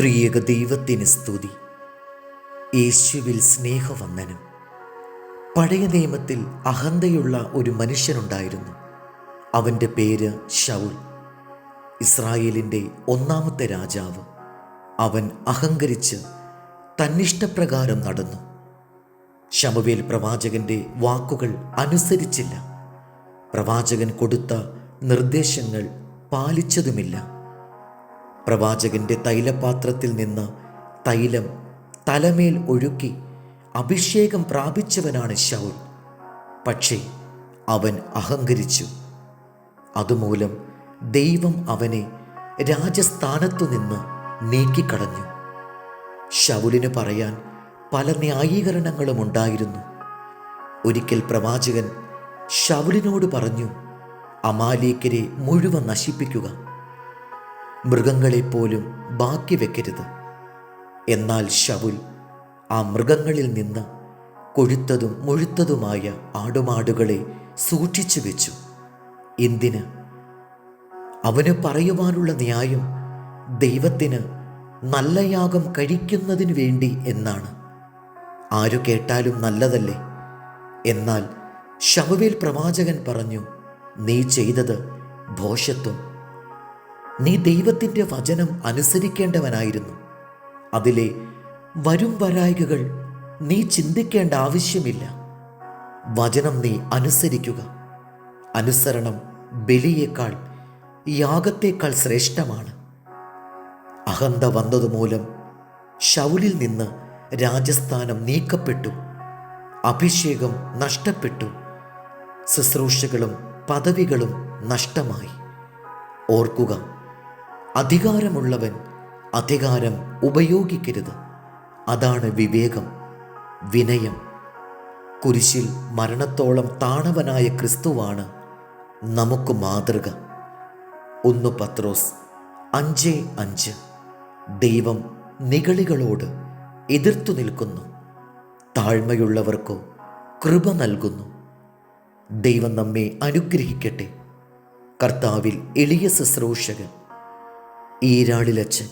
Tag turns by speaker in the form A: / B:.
A: ത്രിയേക ദൈവത്തിന് സ്തുതി. യേശുവിൽ സ്നേഹവന്ദനം. പഴയ നിയമത്തിൽ അഹന്തയുള്ള ഒരു മനുഷ്യനുണ്ടായിരുന്നു. അവന്റെ പേര് ഷൗൽ ഇസ്രായേലിന്റെ ഒന്നാമത്തെ രാജാവ്. അവൻ അഹങ്കരിച്ച് തന്നിഷ്ടപ്രകാരം നടന്നു. ശമുവേൽ പ്രവാചകന്റെ വാക്കുകൾ അനുസരിച്ചില്ല. പ്രവാചകൻ കൊടുത്ത നിർദ്ദേശങ്ങൾ പാലിച്ചതുമില്ല. പ്രവാചകന്റെ തൈലപാത്രത്തിൽ നിന്ന് തൈലം തലമേൽ ഒഴുക്കി അഭിഷേകം പ്രാപിച്ചവനാണ് ശൗൽ. പക്ഷേ അവൻ അഹങ്കരിച്ചു. അതുമൂലം ദൈവം അവനെ രാജസ്ഥാനത്തു നിന്ന് നീക്കിക്കളഞ്ഞു ശൗലിന് പറയാൻ പല ന്യായീകരണങ്ങളും ഉണ്ടായിരുന്നു. ഒരിക്കൽ പ്രവാചകൻ ശൗലിനോട് പറഞ്ഞു അമാലേക്കരെ മുഴുവൻ നശിപ്പിക്കുക. മൃഗങ്ങളെപ്പോലും ബാക്കി വെക്കരുത്. എന്നാൽ ശവുൽ ആ മൃഗങ്ങളിൽ നിന്ന് കൊഴുത്തതും മുഴുത്തതുമായ ആടുമാടുകളെ സൂക്ഷിച്ചു വെച്ചു. എന്തിന്? അവന് പറയുവാനുള്ള ന്യായം ദൈവത്തിന് നല്ല യാഗം കഴിക്കുന്നതിന് വേണ്ടി എന്നാണ്. ആരു കേട്ടാലും നല്ലതല്ലേ? എന്നാൽ ശമുവേൽ പ്രവാചകൻ പറഞ്ഞു നീ ചെയ്തത് ഭോഷത്വം നീ ദൈവത്തിന്റെ വചനം അനുസരിക്കേണ്ടവനായിരുന്നു. അതിലെ വരും വരായികകൾ നീ ചിന്തിക്കേണ്ട ആവശ്യമില്ല. വചനം നീ അനുസരിക്കുക. അനുസരണം ബലിയേക്കാൾ യാഗത്തേക്കാൾ ശ്രേഷ്ഠമാണ്. അഹന്ത വന്നതുമൂലം ശൗലിൽ നിന്ന് രാജസ്ഥാനം നീക്കപ്പെട്ടു. അഭിഷേകം നഷ്ടപ്പെട്ടു. ശുശ്രൂഷകളും പദവികളും നഷ്ടമായി. ഓർക്കുക അധികാരമുള്ളവൻ അധികാരം ഉപയോഗിക്കരുത്. അതാണ് വിവേകം വിനയം. കുരിശിൽ മരണത്തോളം താണവനായ ക്രിസ്തുവാണ് നമുക്ക് മാതൃക. ഒന്ന് പത്രോസ് അഞ്ച് അഞ്ച്. ദൈവം നികളികളോട് എതിർത്തു നിൽക്കുന്നു. താഴ്മയുള്ളവർക്കോ കൃപ നൽകുന്നു. ദൈവം നമ്മെ അനുഗ്രഹിക്കട്ടെ. കർത്താവിൽ എളിയ ശുശ്രൂഷകൻ. ഈരാളിലച്ചൻ